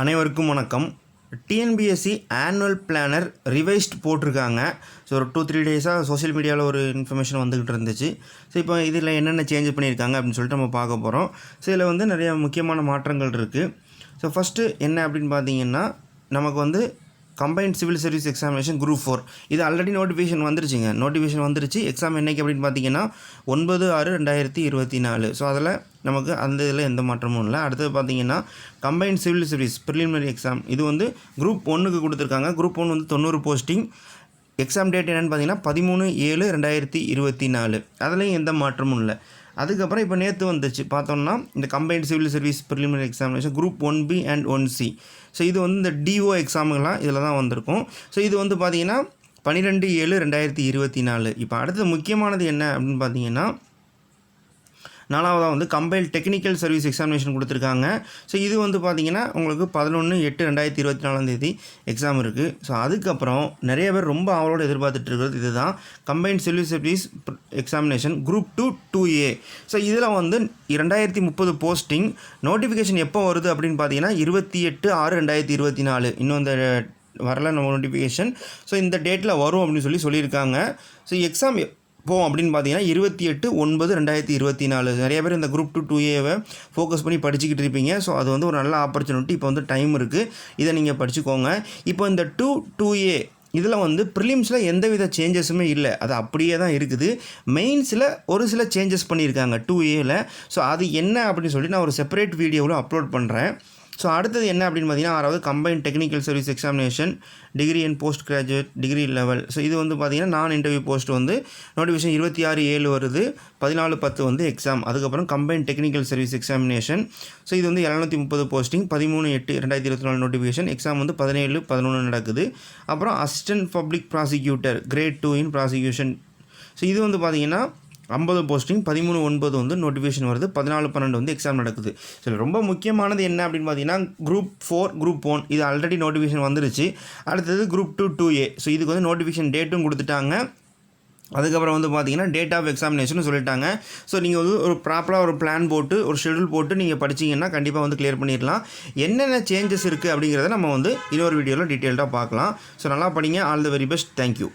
அனைவருக்கும் வணக்கம். TNPSC annual planner revised போட்டிருக்காங்க. ஸோ ஒரு டூ த்ரீ டேஸாக சோஷியல் மீடியாவில் ஒரு இன்ஃபர்மேஷன் வந்துக்கிட்டு இருந்துச்சு. ஸோ இப்போ இதில் என்னென்ன சேஞ்ச் பண்ணியிருக்காங்க அப்படின்னு சொல்லிட்டு நம்ம பார்க்க போகிறோம் ஸோ இதில் வந்து நிறைய முக்கியமான மாற்றங்கள் இருக்குது ஸோ ஃபஸ்ட்டு என்ன அப்படின்னு பார்த்தீங்கன்னா நமக்கு வந்து combined civil service examination group four இது ஆல்ரெடி நோட்டிஃபிகேஷன் வந்துருச்சுங்க. நோட்டிஃபிகேஷன் வந்துருச்சு. எக்ஸாம் என்னைக்கு அப்படின்னு பார்த்தீங்கன்னா ஒன்பது ஆறு ரெண்டாயிரத்தி இருபத்தி நாலு. ஸோ அதில் நமக்கு அந்த இதில் எந்த மாற்றமும் இல்லை. அடுத்தது பார்த்தீங்கன்னா combined civil service preliminary exam இது வந்து குரூப் ஒன்றுக்கு கொடுத்துருக்காங்க. குரூப் ஒன் வந்து தொண்ணூறு போஸ்டிங் எக்ஸாம் டேட் என்னென்னு பார்த்தீங்கன்னா பதிமூணு ஏழு ரெண்டாயிரத்தி இருபத்தி நாலு. அதுலேயும் எந்த மாற்றமும் இல்லை. அதுக்கப்புறம் இப்போ நேற்று வந்துச்சு. பார்த்தோம்னா இந்த combined civil service preliminary examination group one B and one C so இது வந்து இந்த டிஓ எக்ஸாமுங்களாம் இதில் தான் வந்திருக்கும். ஸோ இது வந்து பார்த்திங்கன்னா பன்னிரெண்டு ஏழு ரெண்டாயிரத்தி இருபத்தி நாலு. இப்போ அடுத்தது முக்கியமானது என்ன அப்படின்னு பார்த்தீங்கன்னா நாலாவதாக வந்து கம்பைல் டெக்னிக்கல் சர்வீஸ் எக்ஸாமினேஷன் கொடுத்துருக்காங்க. ஸோ இது வந்து பார்த்தீங்கன்னா உங்களுக்கு பதினொன்று எட்டு ரெண்டாயிரத்தி இருபத்தி நாலாந்தேதி எக்ஸாம் இருக்குது ஸோ அதுக்கப்புறம் நிறைய பேர் ரொம்ப அவளோட எதிர்பார்த்துட்டு இருக்கிறது இதுதான். Combined civil service examination group two two A so இதில் வந்து இரண்டாயிரத்தி முப்பது போஸ்டிங் நோட்டிஃபிகேஷன் எப்போ வருது அப்படின்னு பார்த்தீங்கன்னா இருபத்தி எட்டு ஆறு ரெண்டாயிரத்தி இருபத்தி நாலு. இன்னும் இந்த வரல நம்ம நோட்டிஃபிகேஷன் ஸோ இந்த டேட்டில் வரும் அப்படின்னு சொல்லி சொல்லியிருக்காங்க. ஸோ எக்ஸாம் எப்போ அப்படின்னு பார்த்தீங்கன்னா இருபத்தி எட்டு ஒன்பது ரெண்டாயிரத்தி இருபத்தி நாலு. நிறைய பேர் இந்த குரூப் டூ டூ ஏவை ஃபோக்கஸ் பண்ணி படிச்சுக்கிட்டு இருப்பீங்க. ஸோ அது வந்து ஒரு நல்ல ஆப்பர்ச்சுனிட்டி இப்போ வந்து டைம் இருக்குது இதை நீங்கள் படிச்சுக்கோங்க. இப்போ இந்த டூ டூ ஏ இதில் வந்து ப்ரிலிம்ஸில் எந்தவித சேஞ்சஸுமே இல்லை. அது அப்படியே தான் இருக்குது. மெயின்ஸில் ஒரு சில சேஞ்சஸ் பண்ணியிருக்காங்க டூ ஏவில் ஸோ அது என்ன அப்படின்னு சொல்லி நான் ஒரு செப்பரேட் வீடியோவில் அப்லோட் பண்ணுறேன் ஸோ அடுத்தது என்ன அப்படின்னு பார்த்தீங்கன்னா ஆறாவது combined technical service examination degree and post graduate degree level so இது வந்து பார்த்தீங்கன்னா நான் இன்டர்வியூ போஸ்ட் வந்து நோட்டிஃபிகேஷன் இருபத்தி ஆறு ஏழு வருது பதினாலு பத்து வந்து எக்ஸாம் அதுக்கப்புறம் combined technical service examination so இது வந்து இரநூத்தி முப்பது போஸ்டிங் பதிமூணு எட்டு ரெண்டாயிரத்தி இருபத்தி நாலு நோட்டிஃபிகேஷன் எக்ஸாம் வந்து பதினேழு பதினொன்று நடக்குது. அப்புறம் assistant public prosecutor grade two in prosecution so இது வந்து பார்த்தீங்கன்னா ஐம்பது போஸ்டிங் பதிமூணு ஒன்பது வந்து நோட்டிஃபிகேஷன் வருது பதினாலு பன்னெண்டு வந்து எக்ஸாம் நடக்குது. சரி ரொம்ப முக்கியமானது என்ன அப்படின்னு பார்த்தீங்கன்னா குரூப் ஃபோர் குரூப் ஒன் இது ஆல்ரெடி நோட்டிஃபிகேஷன் வந்துருச்சு. அடுத்தது group two two A so இதுக்கு வந்து நோட்டிஃபிகேஷன் டேட்டும் கொடுத்துட்டாங்க. அதுக்கப்புறம் வந்து பார்த்தீங்கன்னா டேட் ஆஃப் எக்ஸாமினேஷன் சொல்லிட்டாங்க. ஸோ நீங்கள் வந்து ஒரு ப்ராப்பராக ஒரு பிளான் போட்டு ஒரு ஷெடியூல் போட்டு நீங்கள் படிச்சிங்கன்னா கண்டிப்பாக வந்து கிளியர் பண்ணிடலாம். என்னென்ன சேஞ்சஸ் இருக்குது அப்படிங்கிறத நம்ம வந்து இன்னொரு வீடியோவில் டீட்டெயில்டாக பார்க்கலாம். ஸோ நல்லா படிங்க. All the very best thank you